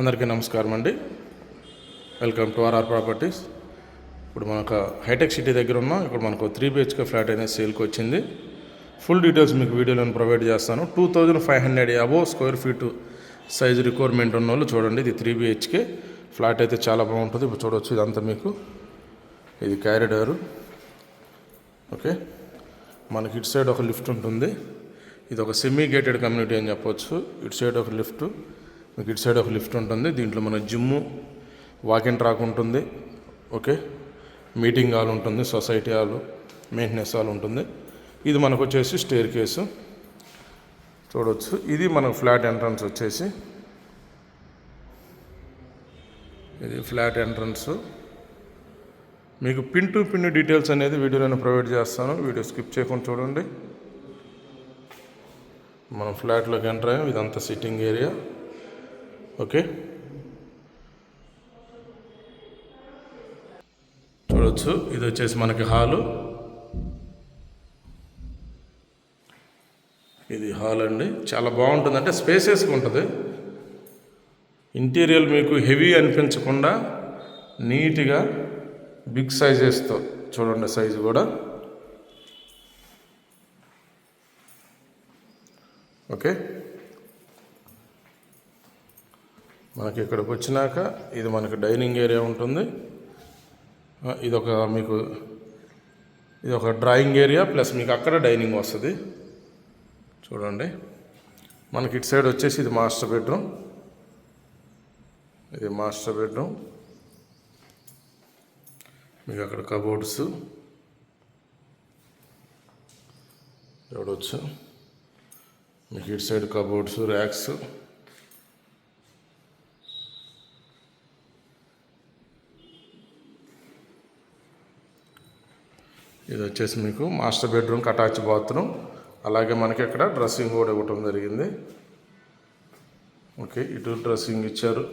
అందరికీ నమస్కారం అండి. వెల్కమ్ టు ఆర్ఆర్ ప్రాపర్టీస్ ఇప్పుడు మనకు హైటెక్ సిటీ దగ్గర ఉన్నాం ఇప్పుడు మనకు త్రీ బిహెచ్కే ఫ్లాట్ అనేది సేల్కి వచ్చింది. ఫుల్ డీటెయిల్స్ మీకు వీడియోలో ప్రొవైడ్ చేస్తాను. Two thousand five hundred above square feet size requirement ఉన్న వాళ్ళు చూడండి. ఇది త్రీ బిహెచ్కే ఫ్లాట్ అయితే చాలా బాగుంటుంది. ఇప్పుడు చూడవచ్చు ఇదంతా మీకు. ఇది క్యారిడారు ఓకే మనకి ఇటు సైడ్ ఒక లిఫ్ట్ ఉంటుంది. ఇది ఒక సెమీ గేటెడ్ కమ్యూనిటీ అని చెప్పొచ్చు. ఇటు సైడ్ ఒక లిఫ్ట్. మీకు ఇటు సైడ్ ఒక లిఫ్ట్ ఉంటుంది. దీంట్లో మన జిమ్ వాకింగ్ ట్రాక్ ఉంటుంది. ఓకే? మీటింగ్ హాల్ ఉంటుంది సొసైటీ హాల్ మెయింటెనెన్స్ హాల్ ఉంటుంది. ఇది మనకు వచ్చేసి స్టేర్ కేసు చూడవచ్చు ఇది మనకు ఫ్లాట్ ఎంట్రన్స్ వచ్చేసి. ఇది ఫ్లాట్ ఎంట్రన్స్ మీకు పిన్ టు పిన్ డీటెయిల్స్ అనేది వీడియోలో ప్రొవైడ్ చేస్తాను. వీడియో స్కిప్ చేయకుండా చూడండి. మనం ఫ్లాట్లోకి ఎంటర్ అయ్యాం. ఇదంతా సిట్టింగ్ ఏరియా ఓకే. చూడొచ్చు. ఇది వచ్చేసి మనకి హాలు. ఇది హాల్ అండి. చాలా బాగుంటుంది అంటే స్పేసెస్గా ఉంటుంది. ఇంటీరియర్ మీకు హెవీ అనిపించకుండా నీట్గా బిగ్ సైజెస్తో చూడండి సైజు కూడా. ఓకే. మనకి ఇక్కడికి వచ్చినాక ఇది మనకి డైనింగ్ ఏరియా ఉంటుంది. ఇదొక ఇది ఒక మీకు ఇది ఒక డ్రాయింగ్ ఏరియా ప్లస్ మీకు అక్కడ డైనింగ్ వస్తుంది. చూడండి. మనకి ఇటు సైడ్ వచ్చేసి ఇది మాస్టర్ బెడ్రూమ్. ఇది మాస్టర్ బెడ్రూమ్. మీకు అక్కడ కబోర్డ్స్. చూడవచ్చు మీకు ఇటు సైడ్ కబోర్డ్స్ ర్యాక్స్. ఇది వచ్చేసి మీకు మాస్టర్ బెడ్రూమ్ అటాచ్ బాత్రూమ్. అలాగే మనకి ఇక్కడ డ్రెస్సింగ్ కూడా ఇవ్వటం జరిగింది. ఓకే ఇటు డ్రెస్సింగ్ ఇచ్చారు.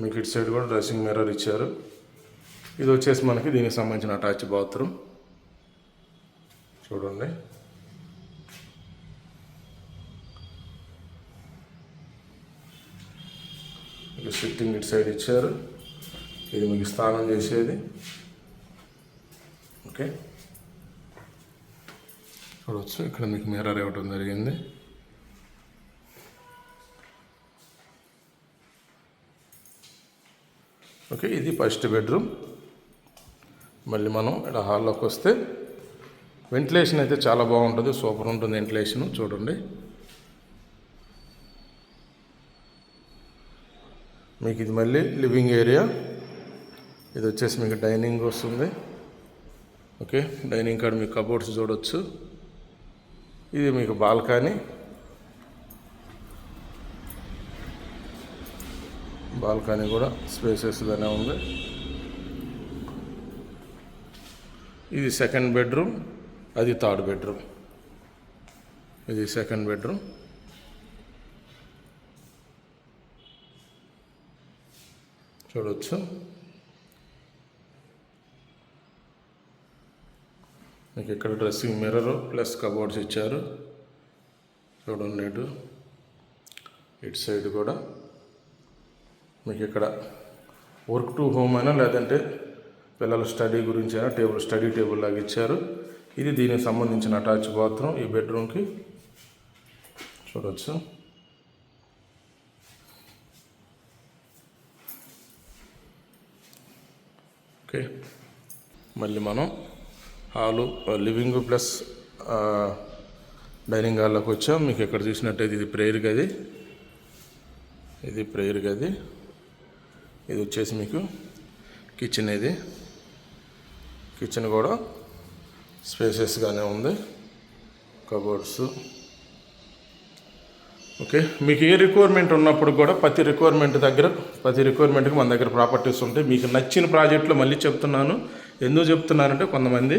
మీకు ఇటు సైడ్ కూడా డ్రెస్సింగ్ మిర్రర్ ఇచ్చారు. ఇది వచ్చేసి మనకి దీనికి సంబంధించిన అటాచ్ బాత్రూమ్. చూడండి. సిట్టింగ్ ఇటు సైడ్ ఇచ్చారు. ఇది మీకు స్నానం చేసేది. ఓకే. చూడవచ్చు ఇక్కడ మీకు మిర్రర్ ఇవ్వటం జరిగింది. ఓకే ఇది ఫస్ట్ బెడ్రూమ్. మళ్ళీ మనం ఇక్కడ హాల్లోకి వస్తే వెంటిలేషన్ అయితే చాలా బాగుంటుంది సూపర్ ఉంటుంది వెంటిలేషన్ చూడండి. మీకు ఇది మళ్ళీ లివింగ్ ఏరియా. ఇది వచ్చేసి మీకు డైనింగ్ వస్తుంది. ఓకే డైనింగ్ కార్డ్ మీకు కబోర్డ్స్ చూడొచ్చు. ఇది మీకు బాల్కనీ. బాల్కనీ కూడా స్పేసెస్గానే ఉంది. ఇది సెకండ్ బెడ్రూమ్ అది థర్డ్ బెడ్రూమ్. ఇది సెకండ్ బెడ్రూమ్. చూడవచ్చు మీకు ఇక్కడ డ్రెస్సింగ్ మిర్రర్ ప్లస్ కబోర్డ్స్ ఇచ్చారు. చూడండి ఇటు ఇటు సైడ్ కూడా మీకు ఇక్కడ వర్క్ టు హోమ్ అయినా లేదంటే పిల్లల స్టడీ గురించి అయినా టేబుల్ స్టడీ టేబుల్ లాగా ఇచ్చారు. ఇది దీనికి సంబంధించిన అటాచ్ బాత్రూమ్ ఈ బెడ్రూమ్కి. చూడవచ్చు ఓకే. మళ్ళీ మనం హాలు లివింగ్ ప్లస్ డైనింగ్ హాల్లోకి వచ్చాం. మీకు ఎక్కడ చూసినట్టయితే ఇది ప్రేయర్ గది. ఇది ప్రేయర్ గది. ఇది వచ్చేసి మీకు కిచెన్ ఇది. కిచెన్ కూడా స్పేసెస్గానే ఉంది. కబోర్డ్స్ ఓకే మీకు ఏ రిక్వైర్మెంట్ ఉన్నప్పుడు కూడా ప్రతి రిక్వైర్మెంట్ దగ్గర ప్రతి రిక్వైర్మెంట్కి మన దగ్గర ప్రాపర్టీస్ ఉంటాయి. మీకు నచ్చిన ప్రాజెక్టులో మళ్ళీ చెప్తున్నాను. ఎందుకు చెప్తున్నానంటే కొంతమంది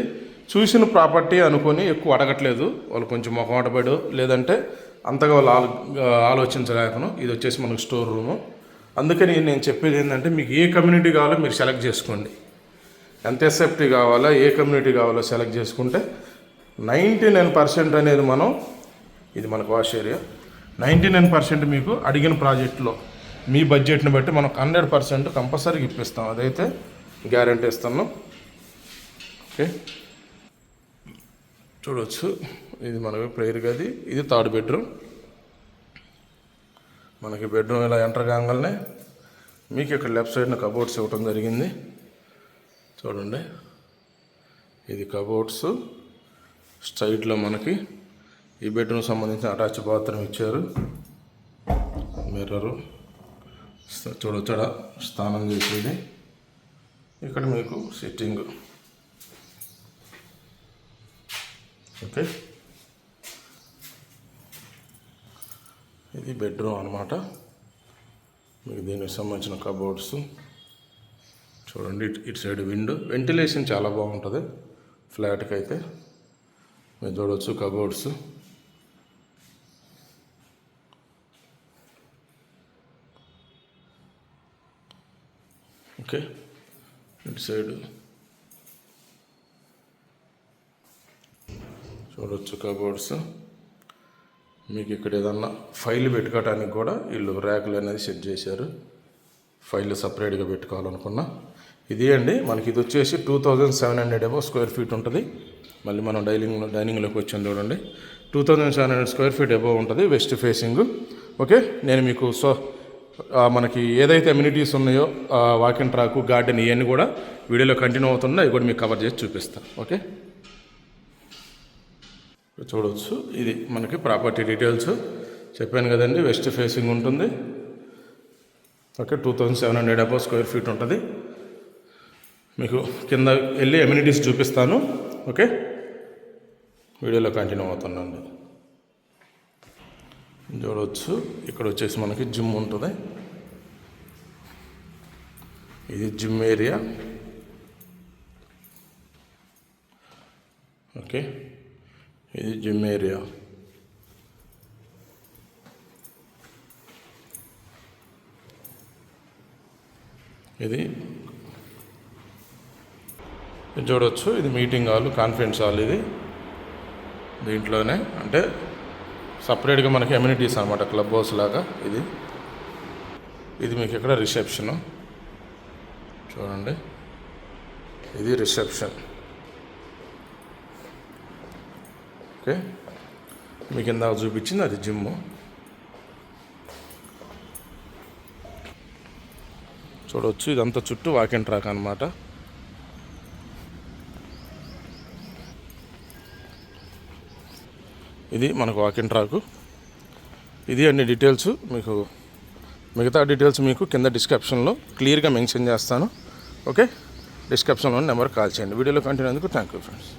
చూసిన ప్రాపర్టీ అనుకొని ఎక్కువ అడగట్లేదు. వాళ్ళు కొంచెం మొహమాటపడు లేదంటే అంతగా వాళ్ళు ఆలో ఆలోచించలేకను ఇది వచ్చేసి మనకు స్టోర్ రూము. అందుకని నేను చెప్పేది ఏంటంటే మీకు ఏ కమ్యూనిటీ కావాలో మీరు సెలెక్ట్ చేసుకోండి. ఎంత ఎస్ఎఫ్టీ కావాలో ఏ కమ్యూనిటీ కావాలో సెలెక్ట్ చేసుకుంటే నైంటీ నైన్ పర్సెంట్ అనేది మనం ఇది మనకు wash area. Ninety nine percent మీకు అడిగిన ప్రాజెక్టులో మీ బడ్జెట్ని బట్టి మనం హండ్రెడ్ పర్సెంట్ కంపల్సరీగా ఇప్పిస్తాం. అదైతే గ్యారంటీ ఇస్తున్నాం. ఓకే. చూడవచ్చు ఇది మనకి ప్రేయర్ గది ఇది థర్డ్ బెడ్రూమ్ మనకి బెడ్రూమ్ ఇలా ఎంటర్ కాగానే మీకు ఇక్కడ లెఫ్ట్ సైడ్న కబోర్డ్స్ ఇవ్వటం జరిగింది. చూడండి. ఇది కబోర్డ్స్ స్ట్రైట్లో మనకి ఈ బెడ్రూమ్ సంబంధించిన అటాచ్ బాత్రూమ్ ఇచ్చారు. మిర్రరు చూడొచ్చడ స్నానం చేసేది. ఇక్కడ మీకు సిట్టింగ్ ఓకే. ఇది బెడ్రూమ్ అనమాట మీకు దీనికి సంబంధించిన కబోర్డ్స్. చూడండి ఇటు ఇటు సైడ్ విండో. వెంటిలేషన్ చాలా బాగుంటుంది. ఫ్లాట్కి అయితే. మీరు చూడవచ్చు కబోర్డ్స్. ఓకే. ఇటు సైడ్ చూడొచ్చు కబోర్డ్స్ మీకు ఇక్కడ ఏదన్నా ఫైల్ పెట్టుకోవడానికి కూడా వీళ్ళు ర్యాకులు అనేది సెట్ చేశారు. ఫైల్ సపరేట్గా పెట్టుకోవాలనుకున్నా. ఇది అండి మనకి ఇది వచ్చేసి టూ థౌజండ్ సెవెన్ హండ్రెడ్ ఏవో స్క్వేర్ ఫీట్ ఉంటుంది. మళ్ళీ మనం డైనింగ్ డైనింగ్లోకి వచ్చాం చూడండి. Two thousand seven hundred square feet above ఉంటుంది వెస్ట్ ఫేసింగ్. ఓకే నేను మీకు సో మనకి ఏదైతే అమ్యూనిటీస్ ఉన్నాయో వాకింగ్ ట్రాక్ గార్డెన్ ఇవన్నీ కూడా వీడియోలో కంటిన్యూ అవుతున్నాయి అవి కూడా మీకు కవర్ చేసి చూపిస్తాను ఓకే? చూడవచ్చు ఇది మనకి ప్రాపర్టీ డీటెయిల్స్. చెప్పాను కదండి వెస్ట్ ఫేసింగ్ ఉంటుంది. Okay two thousand seven hundred above square feet ఉంటుంది. మీకు కింద వెళ్ళి ఎమ్యూనిటీస్ చూపిస్తాను. ఓకే? వీడియోలో కంటిన్యూ అవుతున్నాండి చూడవచ్చు ఇక్కడ వచ్చేసి మనకి జిమ్ ఉంటుంది. ఇది జిమ్ ఏరియా. ఓకే? ఇది జిమ్ ఏరియా ఇది చూడవచ్చు ఇది మీటింగ్ హాల్ కాన్ఫరెన్స్ హాల్ ఇది. దీంట్లోనే అంటే సపరేట్గా మనకి ఎమ్యూనిటీస్ అనమాట క్లబ్ హౌస్ లాగా ఇది. ఇది మీకు ఇక్కడ రిసెప్షన్? చూడండి. ఇది రిసెప్షన్. ఓకే. మీకు ఇందాక చూపించింది అది జిమ్ చూడవచ్చు ఇదంతా చుట్టూ వాకింగ్ ట్రాక్ అనమాట ఇది మనకు వాకింగ్ ట్రాకు ఇది అన్ని డీటెయిల్స్ మీకు మిగతా డీటెయిల్స్ మీకు కింద డిస్క్రిప్షన్లో క్లియర్గా మెన్షన్ చేస్తాను. ఓకే? డిస్క్రిప్షన్లో నెంబర్ కాల్ చేయండి. వీడియోలో కంటిన్యూ అందుకు థ్యాంక్ యూ ఫ్రెండ్స్